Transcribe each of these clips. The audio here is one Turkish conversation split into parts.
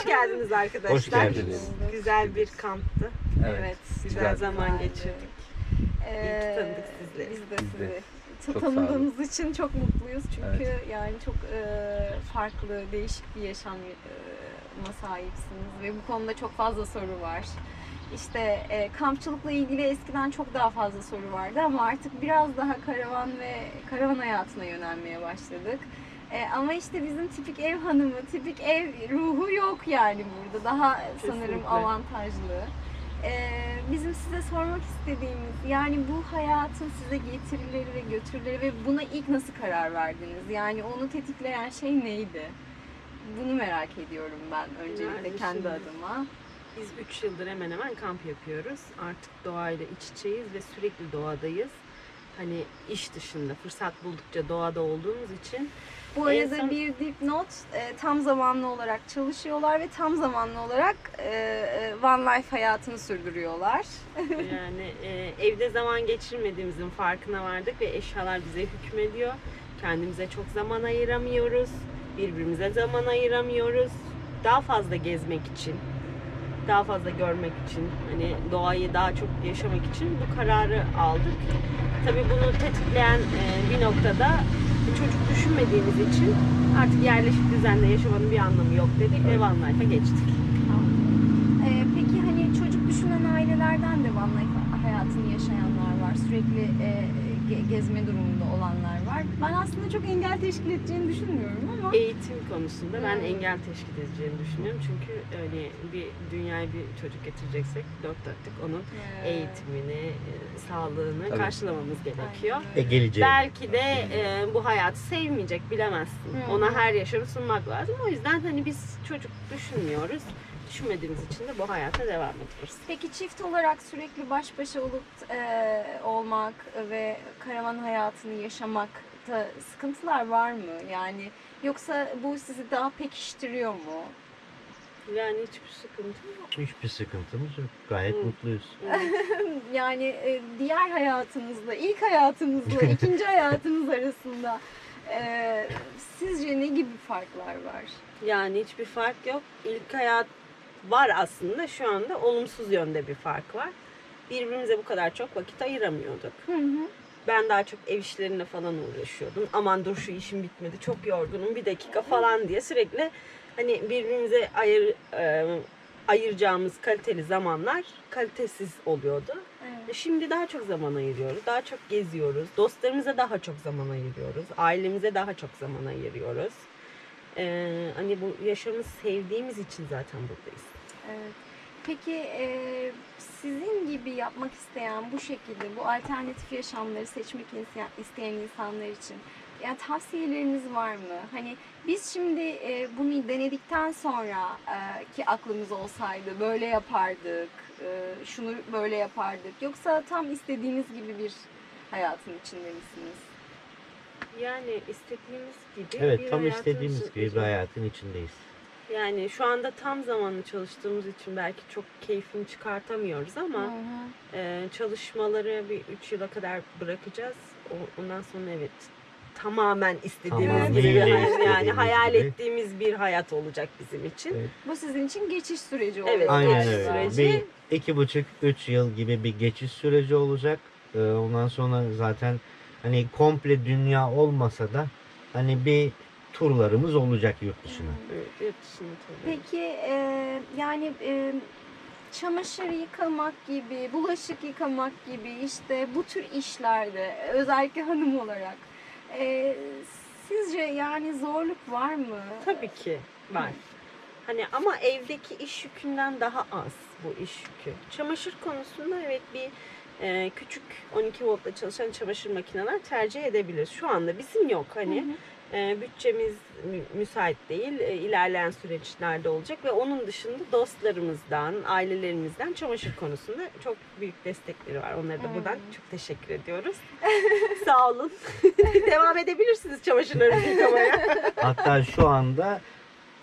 Hoş geldiniz arkadaşlar. Hoş geldiniz. Güzel bir kamptı. Evet. Güzel zaman güzeldi. geçirdik. Ee, İyi ki tanıdık sizleri. Biz de sizi Çok tanıdığımız için çok mutluyuz çünkü yani çok e, farklı, değişik bir yaşam e, sahipsiniz ve bu konuda çok fazla soru var. İşte e, kampçılıkla ilgili eskiden çok daha fazla soru vardı ama artık biraz daha karavan ve karavan hayatına yönelmeye başladık. E, ama işte bizim tipik ev hanımı, tipik ev ruhu yok yani burada. Daha sanırım Kesinlikle. avantajlı. E, bizim size sormak istediğimiz yani bu hayatın size getirileri ve götürüleri ve buna ilk nasıl karar verdiniz? Yani onu tetikleyen şey neydi? Bunu merak ediyorum ben öncelikle Yani kendi adıma. Biz 3 yıldır hemen hemen kamp yapıyoruz. Artık doğayla iç içeyiz ve sürekli doğadayız. Hani iş dışında fırsat buldukça doğada olduğumuz için Bu arada son- bir dipnot e, tam zamanlı olarak çalışıyorlar ve tam zamanlı olarak e, e, Van Life hayatını sürdürüyorlar. yani e, evde zaman geçirmediğimizin farkına vardık ve eşyalar bize hükmediyor. Kendimize çok zaman ayıramıyoruz. Birbirimize zaman ayıramıyoruz. Daha fazla gezmek için, daha fazla görmek için, hani doğayı daha çok yaşamak için bu kararı aldık. Tabii bunu tetikleyen e, bir noktada çocuk düşünmediğimiz için artık yerleşik düzenle yaşamanın bir anlamı yok dedik ve Van Life'a geçtik. E, peki hani çocuk düşünen ailelerden de Van Life hayatını yaşayanlar var. Sürekli e, ge- gezme durumunda olanlar var. Ben aslında çok engel teşkil edeceğini düşünmüyorum ama Eğitim konusunda ben Hmm. engel teşkil edeceğini düşünüyorum. Çünkü hani bir dünyaya bir çocuk getireceksek dört dörtlük onun e, eğitimini, e, sağlığını Tabii. karşılamamız gerekiyor. aynen E geleceği. Belki de e, bu hayatı sevmeyecek bilemezsin. Hı. Ona her yaşamı sunmak lazım. O yüzden hani biz çocuk düşünmüyoruz. Düşünmediğimiz için de bu hayata devam ediyoruz. Peki çift olarak sürekli baş başa olup e, olmak ve karavan hayatını yaşamakta sıkıntılar var mı? Yani yoksa bu sizi daha pekiştiriyor mu? Yani hiçbir sıkıntı yok. Hiçbir sıkıntımız yok. Gayet Hı. mutluyuz. Yani e, diğer hayatınızla, ilk hayatınızla, ikinci hayatınız arasında e, sizce ne gibi farklar var? Yani hiçbir fark yok. İlk hayat var aslında şu anda olumsuz yönde bir fark var. Birbirimize bu kadar çok vakit ayıramıyorduk. Hı hı. Ben daha çok ev işlerine falan uğraşıyordum. Aman dur şu işim bitmedi çok yorgunum bir dakika falan diye sürekli hani birbirimize ayır, e, ayıracağımız kaliteli zamanlar kalitesiz oluyordu. Evet. Şimdi daha çok zaman ayırıyoruz, daha çok geziyoruz, dostlarımıza daha çok zaman ayırıyoruz, ailemize daha çok zaman ayırıyoruz. Ee, hani bu yaşamı sevdiğimiz için zaten buradayız. Evet. Peki e, sizin gibi yapmak isteyen bu şekilde bu alternatif yaşamları seçmek iste- isteyen insanlar için yani tavsiyeleriniz var mı? Hani biz şimdi e, bunu denedikten sonra e, ki aklımız olsaydı böyle yapardık, e, şunu böyle yapardık. Yoksa tam istediğiniz gibi bir hayatın içinde misiniz? Yani istediğimiz gibi bir Evet tam hayatın istediğimiz gibi bir hayatın içindeyiz. Yani şu anda tam zamanlı çalıştığımız için belki çok keyfini çıkartamıyoruz ama e, çalışmaları bir 3 yıla kadar bırakacağız. O- Ondan sonra evet tamamen istediğimiz Tamamıyla gibi bir hayat, yani istediğimiz hayal gibi. ettiğimiz bir hayat olacak bizim için. Evet. Bu sizin için geçiş süreci oluyor. Evet, Aynen geçiş öyle. süreci. Bir iki buçuk, üç yıl gibi bir geçiş süreci olacak. Ee, ondan sonra zaten hani komple dünya olmasa da hani bir turlarımız olacak yurt dışına. Evet, yurt dışında tabii. Peki e, yani e, çamaşır yıkamak gibi, bulaşık yıkamak gibi işte bu tür işlerde özellikle hanım olarak e, sizce yani zorluk var mı? Tabii ki var. Hani ama evdeki iş yükünden daha az bu iş yükü. Çamaşır konusunda evet bir e, küçük 12 voltla çalışan çamaşır makineler tercih edebilir. Şu anda bizim yok hani. Hı hı. E, bütçemiz mü- müsait değil. E, ilerleyen süreçlerde olacak ve onun dışında dostlarımızdan, ailelerimizden çamaşır konusunda çok büyük destekleri var. Onlara da Hmm. buradan çok teşekkür ediyoruz. Sağ olun. Devam edebilirsiniz çamaşırlarınızı yıkamaya. Hatta şu anda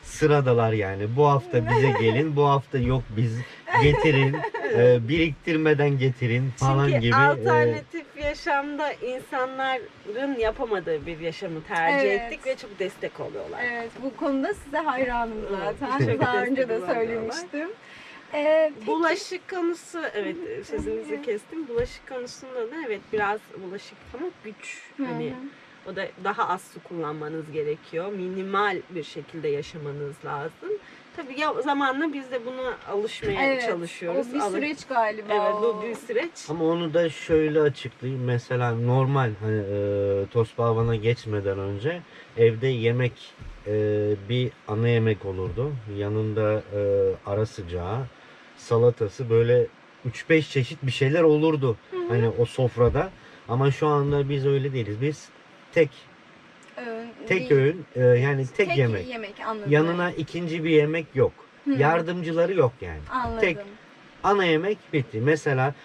sıradalar yani. Bu hafta bize gelin, bu hafta yok biz getirin, e, biriktirmeden getirin falan Çünkü gibi. e, alternatif yaşamda insanların yapamadığı bir yaşamı tercih Evet. ettik ve çok destek oluyorlar. Evet bu konuda size hayranım zaten. çok Daha önce de destek söylemiştim. Ee, peki- Bulaşık konusu evet sözünüzü kestim. Bulaşık konusunda da evet biraz bulaşık yıkamak güç. Hı hı. O da daha az su kullanmanız gerekiyor. Minimal bir şekilde yaşamanız lazım. Tabii ya zamanla biz de buna alışmaya Evet, çalışıyoruz. O bir Alış- süreç galiba. Evet bu o. bir süreç. Ama onu da şöyle açıklayayım. Mesela normal hani e, tost geçmeden önce evde yemek e, bir ana yemek olurdu. Yanında e, ara sıcağı, salatası böyle 3-5 çeşit bir şeyler olurdu. Hani o sofrada. Ama şu anda biz öyle değiliz. Biz tek Öğün tek değil. öğün e, yani tek, yemek. anladım. Yanına ikinci bir yemek yok. Hı. Yardımcıları yok yani. Anladım. tek- Ana yemek bitti. Mesela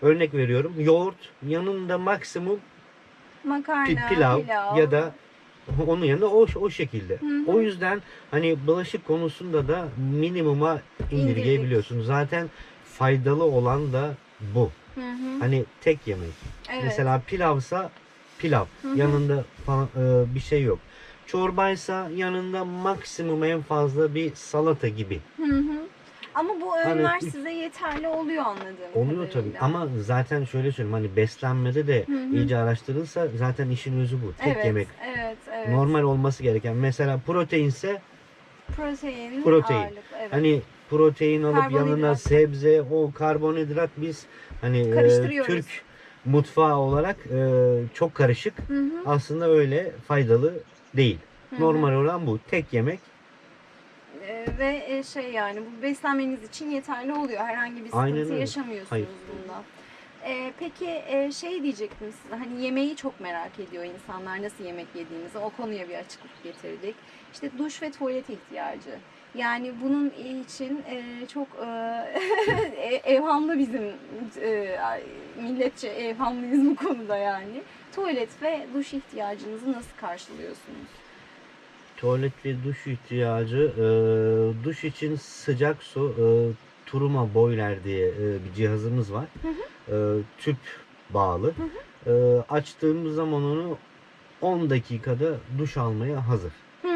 örnek veriyorum. Yoğurt yanında maksimum Makarna, pi- pilav, ya da onun yanında o o şekilde. Hı hı. O yüzden hani bulaşık konusunda da minimuma indirgeyebiliyorsun. Zaten faydalı olan da bu. Hı hı. Hani tek yemek. Evet. Mesela pilavsa pilav. Hı hı. Yanında falan, e, bir şey yok. Çorbaysa yanında maksimum en fazla bir salata gibi. Hı hı. Ama bu Hani öğünler üç- size yeterli oluyor anladığım Oluyor tabii kadarıyla. ama zaten şöyle söyleyeyim hani beslenmede de Hı hı. iyice araştırılsa zaten işin özü bu. Tek evet, yemek. Evet, evet. Normal olması gereken. Mesela proteinse protein, Protein. ağırlık, evet. hani protein alıp yanına sebze, o karbonhidrat biz hani e. Türk mutfağı olarak e, çok karışık. Hı hı, Aslında öyle faydalı değil. hı hı. Normal olan bu. Tek yemek. Ee, ve e, şey yani bu beslenmeniz için yeterli oluyor. Herhangi bir sıkıntı Aynen öyle. yaşamıyorsunuz Hayır. bunda. Ee, peki e, şey diyecektim size hani yemeği çok merak ediyor insanlar nasıl yemek yediğimizi o konuya bir açıklık getirdik. İşte duş ve tuvalet ihtiyacı. Yani bunun için e, çok e, evhamlı bizim e, milletçe evhamlıyız bu konuda yani. Tuvalet ve duş ihtiyacınızı nasıl karşılıyorsunuz? Tuvalet ve duş ihtiyacı. e, duş için sıcak su e, Turuma Boiler diye e, bir cihazımız var. E, tüp bağlı. E, açtığımız zaman onu 10 dakikada duş almaya hazır. Hmm.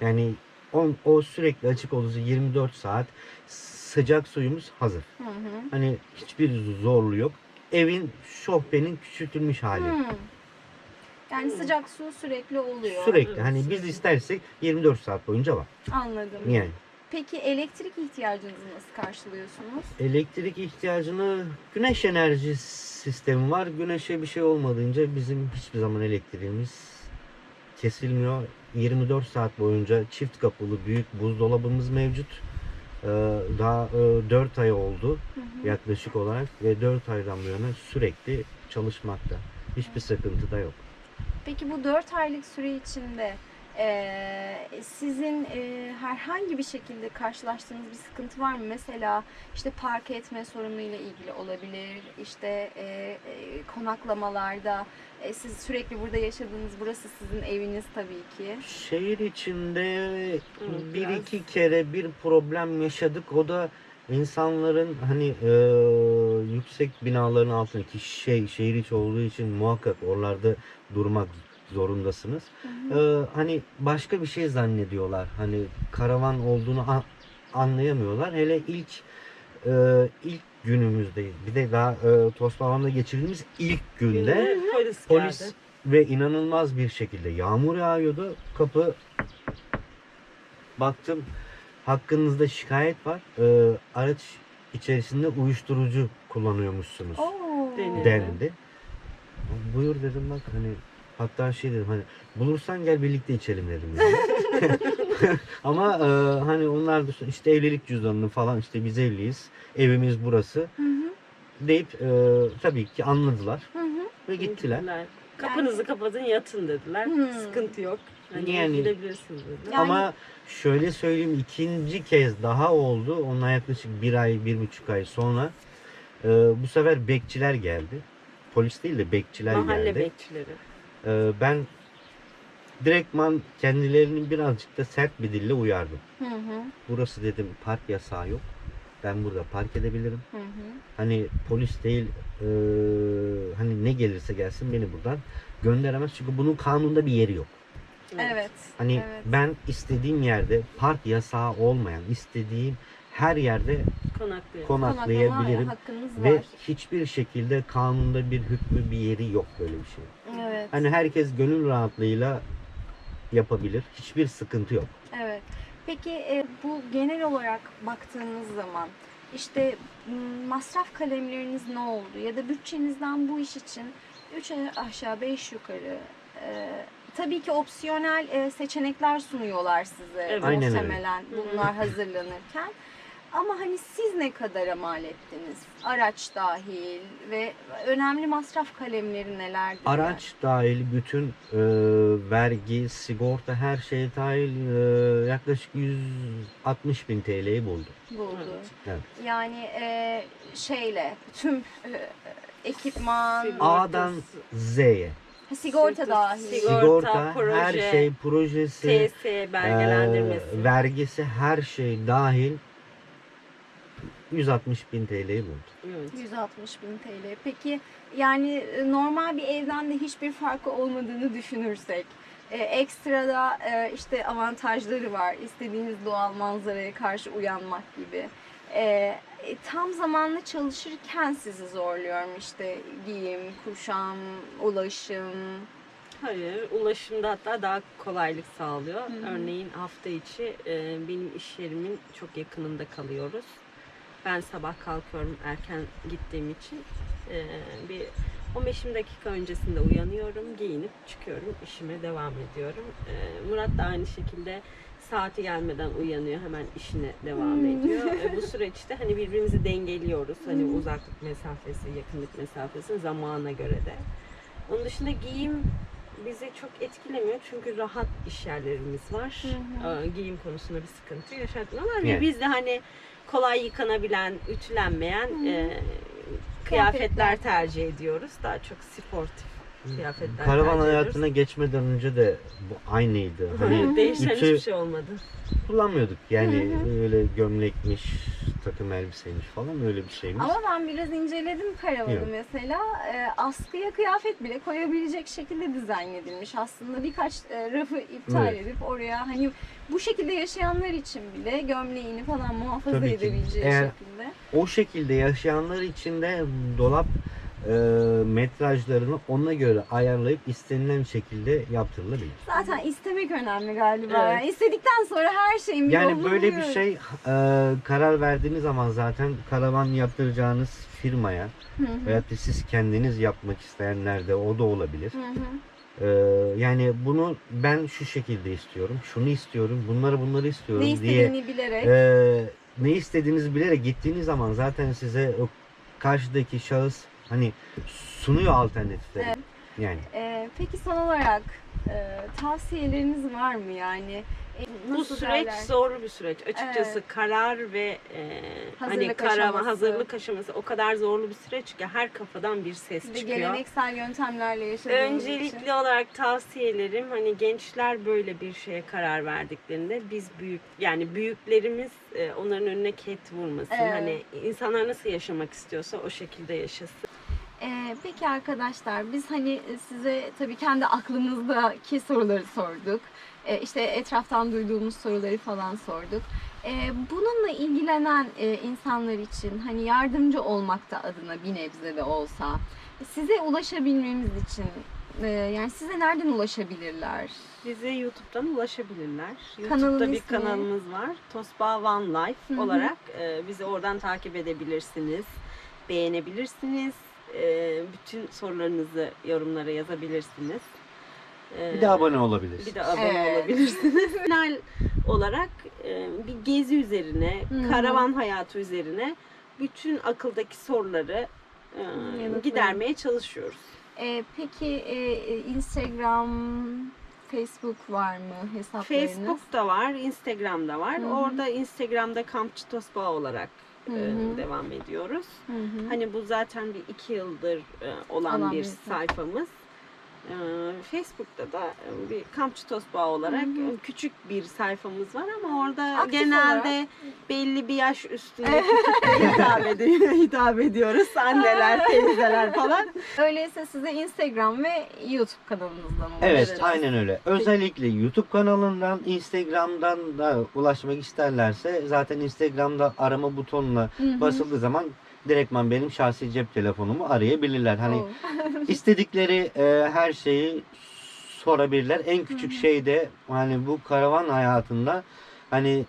Yani on, o sürekli açık olursa 24 saat sıcak suyumuz hazır. Hı hı. Hani hiçbir zorluğu yok. Evin şofbenin küçültülmüş hali. Hmm. Yani Hmm. sıcak su sürekli oluyor. Sürekli hani biz istersek 24 saat boyunca var. Anladım. Yani Peki elektrik ihtiyacınızı nasıl karşılıyorsunuz? elektrik ihtiyacını güneş enerji sistemi var. Güneşe bir şey olmadığınca bizim hiçbir zaman elektriğimiz kesilmiyor. 24 saat boyunca çift kapılı büyük buzdolabımız mevcut. Ee, Daha 4 ay oldu Hı hı. yaklaşık olarak ve 4 aydan bu yana sürekli çalışmakta. Hiçbir sıkıntı da yok. Peki bu 4 aylık süre içinde eee, sizin eee, herhangi bir şekilde karşılaştığınız bir sıkıntı var mı? Mesela işte park etme sorunuyla ilgili olabilir. İşte eee, eee, konaklamalarda e, siz sürekli burada yaşadığınız burası sizin eviniz tabii ki. Şehir içinde bir biraz. iki kere bir problem yaşadık. O da insanların hani e, yüksek binaların altındaki şey şehir içi olduğu için muhakkak oralarda durmak zorundasınız. Hı hı. E, hani başka bir şey zannediyorlar. Hani karavan olduğunu an- anlayamıyorlar. Hele ilk e, ilk günümüzdeyiz. Bir de daha e, Tospavan'da geçirdiğimiz ilk günde polis, Polis geldi. ve inanılmaz bir şekilde yağmur yağıyordu. Kapı baktım hakkınızda şikayet var. Ee, araç içerisinde uyuşturucu kullanıyormuşsunuz Oo. Denildi. Buyur dedim bak hani hatta şey dedim hani bulursan gel birlikte içelim dedim. Yani. Ama e, hani onlar da işte evlilik cüzdanını falan işte biz evliyiz. Evimiz burası Hı hı. deyip e, tabii ki anladılar Hı hı. ve gittiler. Kapınızı kapatın yatın dediler. Hmm. Sıkıntı yok. Hani Yani- gidebilirsiniz dediler. Yani- Ama şöyle söyleyeyim ikinci kez daha oldu. Ondan yaklaşık bir ay, bir buçuk ay sonra e, bu sefer bekçiler geldi. Polis değil de bekçiler Mahalle geldi. bekçileri. E, ben direktman kendilerini birazcık da sert bir dille uyardım. Hı hı. Burası dedim park yasağı yok. Ben burada park edebilirim. Hı hı. Hani polis değil eee, hani ne gelirse gelsin beni buradan gönderemez. Çünkü bunun kanunda bir yeri yok. Evet. Hani evet. ben istediğim yerde park yasağı olmayan istediğim her yerde Konaklıyor. konaklayabilirim. Konaklama hakkınız Ve var. hiçbir şekilde kanunda bir hükmü bir yeri yok böyle bir şey. Evet. Hani herkes gönül rahatlığıyla yapabilir. Hiçbir sıkıntı yok. Evet. Peki e, bu genel olarak baktığınız zaman işte m, masraf kalemleriniz ne oldu ya da bütçenizden bu iş için 3 aşağı 5 yukarı e, tabii ki opsiyonel e, seçenekler sunuyorlar size Evet. Aynen öyle. muhtemelen bunlar hazırlanırken. Ama hani siz ne kadara mal ettiniz? Araç dahil ve önemli masraf kalemleri nelerdir? Araç dahil bütün e, vergi, sigorta her şey dahil e, yaklaşık 160 bin TL'yi buldu. buldu? Evet. Yani e, şeyle tüm e, ekipman. A'dan Z'ye. ha, sigorta Sigorta- dahil. sigorta, Sigorta, proje, her şey, projesi, TS belgelendirmesi. e, vergisi, her şey dahil 160 bin TL'yi buldu. Evet. 160 bin TL. Peki yani e, normal bir evden de hiçbir farkı olmadığını düşünürsek e, ekstra da e, işte avantajları var. İstediğiniz doğal manzaraya karşı uyanmak gibi. E, e, tam zamanlı çalışırken sizi zorluyorum işte giyim, kuşam, ulaşım. Hayır, ulaşımda hatta daha kolaylık sağlıyor. Hı hı. Örneğin hafta içi e, benim iş yerimin çok yakınında kalıyoruz. Ben sabah kalkıyorum erken gittiğim için e, bir 15-20 dakika öncesinde uyanıyorum, giyinip çıkıyorum, işime devam ediyorum. E, Murat da aynı şekilde saati gelmeden uyanıyor, hemen işine devam Hmm. ediyor. E, bu süreçte hani birbirimizi dengeliyoruz. Hani Hmm. uzaklık mesafesi, yakınlık mesafesi zamana göre de. Onun dışında giyim bizi çok etkilemiyor çünkü rahat iş yerlerimiz var. Hı hı. Ee, Giyim konusunda bir sıkıntı yaşatmıyorlar ve Evet. biz de hani kolay yıkanabilen, ütülenmeyen e, Kıyafetler. tercih ediyoruz. Daha çok sportif kıyafetler Karavan hayatına geçmeden önce de bu aynıydı. Hani. Değişen ütü hiçbir şey olmadı. kullanmıyorduk. Yani Hı öyle gömlekmiş, takım elbiseymiş falan öyle bir şeymiş. Ama ben biraz inceledim karavanı Yok. mesela. E, askıya kıyafet bile koyabilecek şekilde dizayn edilmiş. Aslında birkaç e, rafı iptal Evet. edip oraya hani bu şekilde yaşayanlar için bile gömleğini falan muhafaza Tabii ki. edebileceği Eğer- şekilde. O şekilde yaşayanlar için de dolap e, metrajlarını ona göre ayarlayıp istenilen şekilde yaptırılabilir. Zaten istemek önemli galiba. Evet. İstedikten sonra her şeyin bir Yani yolunu böyle bir buluyoruz. şey e, karar verdiğiniz zaman zaten karavan yaptıracağınız firmaya Hı hı. veyahut da siz kendiniz yapmak isteyenler de o da olabilir. Hı hı. E, yani bunu ben şu şekilde istiyorum, şunu istiyorum, bunları bunları istiyorum Ne diye istediğini bilerek. e, ne istediğinizi bilerek gittiğiniz zaman zaten size o karşıdaki şahıs hani sunuyor alternatifleri. Evet. Yani E, peki son olarak e, tavsiyeleriniz var mı yani? Bu nasıl süreç derler? zorlu bir süreç. Açıkçası Evet. karar ve e, hani Hazırlık karavan aşaması. hazırlık aşaması o kadar zorlu bir süreç ki her kafadan bir ses Siz de çıkıyor. geleneksel yöntemlerle yaşadığınız için. Öncelikli olarak tavsiyelerim hani gençler böyle bir şeye karar verdiklerinde biz büyük yani büyüklerimiz e, onların önüne ket vurmasın. Evet. Hani insanlar nasıl yaşamak istiyorsa o şekilde yaşasın. Ee, peki arkadaşlar biz hani size tabii kendi aklımızdaki soruları sorduk. Ee, işte etraftan duyduğumuz soruları falan sorduk. Ee, bununla ilgilenen e, insanlar için hani yardımcı olmakta adına bir nebze de olsa size ulaşabilmemiz için e, yani size nereden ulaşabilirler? Bize YouTube'dan ulaşabilirler. Kanalın YouTube'da bir ismi? kanalımız var. Tosba One Life Hı hı. olarak e, bizi oradan takip edebilirsiniz. Beğenebilirsiniz. E, bütün sorularınızı yorumlara yazabilirsiniz. E, bir de abone olabilirsiniz. Bir de abone Evet. olabilirsiniz. Genel olarak e, bir gezi üzerine, Hı hı. karavan hayatı üzerine bütün akıldaki soruları e, Yanıtlayın. gidermeye çalışıyoruz. Ee, peki e, Instagram, Facebook var mı hesaplarınız? Facebook'ta var, Instagram'da var. Hı hı. Orada Instagram'da Kampçı Tosba olarak e, Hı hı. devam ediyoruz. Hı hı. Hani bu zaten bir iki yıldır e, olan, Olan bir bir sayfamız. Ee, Facebook'ta da e, bir kampçı tosbağa olarak Hı hı. e, küçük bir sayfamız var ama orada Aktif genelde belli bir yaş üstünde hitap, ediyor, hitap ediyoruz. Anneler, teyzeler falan. Öyleyse size Instagram ve YouTube kanalınızdan Evet, ulaşırız. aynen öyle. Özellikle YouTube kanalından, Instagram'dan da ulaşmak isterlerse zaten Instagram'da arama butonuna Hı hı. basıldığı zaman direktman benim şahsi cep telefonumu arayabilirler. Hani istedikleri e, her şeyi sorabilirler. En küçük şey de hani bu karavan hayatında hani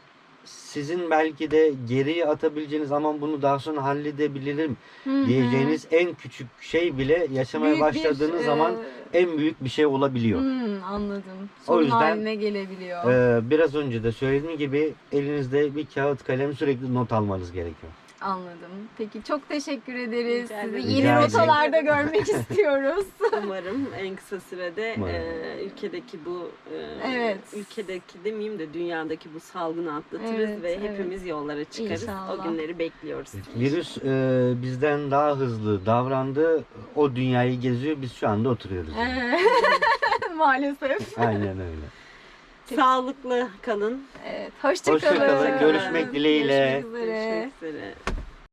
sizin belki de geriye atabileceğiniz ama bunu daha sonra halledebilirim Hı hı. diyeceğiniz en küçük şey bile yaşamaya Büyük bir, başladığınız e, zaman en büyük bir şey olabiliyor. hmm, anladım. O Sorun yüzden, haline gelebiliyor. Ee, biraz önce de söylediğim gibi elinizde bir kağıt kalem sürekli not almanız gerekiyor. Anladım. Peki çok teşekkür ederiz. Rica Sizi yeni Rica rotalarda görmek istiyoruz. Umarım en kısa sürede Umarım. e, ülkedeki bu e, Evet. ülkedeki demeyeyim de dünyadaki bu salgını atlatırız Evet, ve evet. hepimiz yollara çıkarız. İnşallah. O günleri bekliyoruz. Virüs e, bizden daha hızlı davrandı. O dünyayı geziyor. Biz şu anda oturuyoruz. Maalesef. Aynen öyle. Sağlıklı kalın. Evet, hoşça Hoşça kalın. kalın. Görüşmek dileğiyle. Görüşmek üzere. Görüşmek üzere.